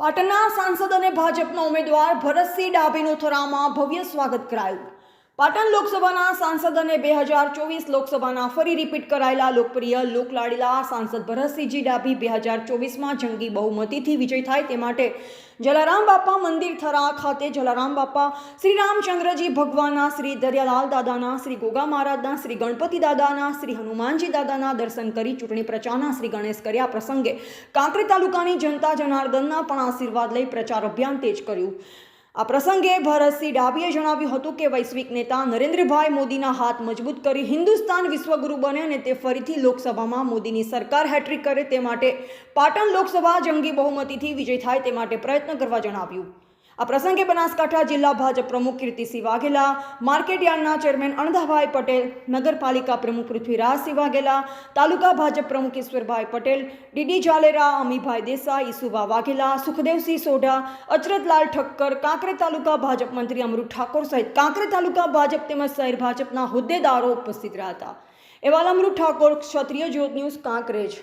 પાટણના સાંસદ અને ભાજપના ઉમેદવાર ભરતસિંહ ડાભીનું થરામાં ભવ્ય સ્વાગત કરાયું. પાટણ લોકસભાના સાંસદ અને બે હજાર ચોવીસ લોકસભાના ફરી રિપીટ કરાયેલા લોકપ્રિય લોકલાડીલા સાંસદ ભરતસિંહજી ડાભી બે હજાર ચોવીસમાં જંગી બહુમતીથી વિજય થાય તે માટે જલારામ બાપા મંદિર થરા ખાતે જલારામ બાપા, શ્રી રામચંદ્રજી ભગવાનના, શ્રી દરિયાલાલ દાદાના, શ્રી ગોગા મહારાજના, શ્રી ગણપતિ દાદાના, શ્રી હનુમાનજી દાદાના દર્શન કરી ચૂંટણી પ્રચારના શ્રી ગણેશ કર્યા પ્રસંગે. કાંકરી તાલુકાની જનતા જનાર્દનના પણ આશીર્વાદ લઈ પ્રચાર અભિયાન તેજ કર્યું. આ પ્રસંગે ભરતસિંહ ડાભીએ જણાવ્યું હતું કે વૈશ્વિક નેતા નરેન્દ્રભાઈ મોદીના હાથ મજબૂત કરી હિન્દુસ્તાન વિશ્વગુરુ બને અને તે ફરીથી લોકસભામાં મોદીની સરકાર હેટ્રિક કરે તે માટે પાટણ લોકસભા જંગી બહુમતીથી વિજય થાય તે માટે પ્રયત્ન કરવા જણાવ્યું. આ પ્રસંગે બનાસકાંઠા જિલ્લા ભાજપ પ્રમુખ કીર્તિસિંહ વાઘેલા, માર્કેટ યાર્ડના ચેરમેન અણધાભાઈ પટેલ, નગરપાલિકા પ્રમુખ પૃથ્વીરાજસિંહ વાઘેલા, તાલુકા ભાજપ પ્રમુખ ઈશ્વરભાઈ પટેલ, ડીડી જાલેરા, અમીભાઈ દેસાઈ, ઈસુભા વાઘેલા, સુખદેવસિંહ સોઢા અચરતલાલ ઠક્કર, કાંકરે તાલુકા ભાજપ મંત્રી અમૃત ઠાકોર સહિત કાંકરે તાલુકા ભાજપ તેમજ શહેર ભાજપના હોદ્દેદારો ઉપસ્થિત રહ્યા હતા. એવાલ અમૃત ઠાકોર, ક્ષત્રિય જ્યોત ન્યૂઝ કાંકરેજ.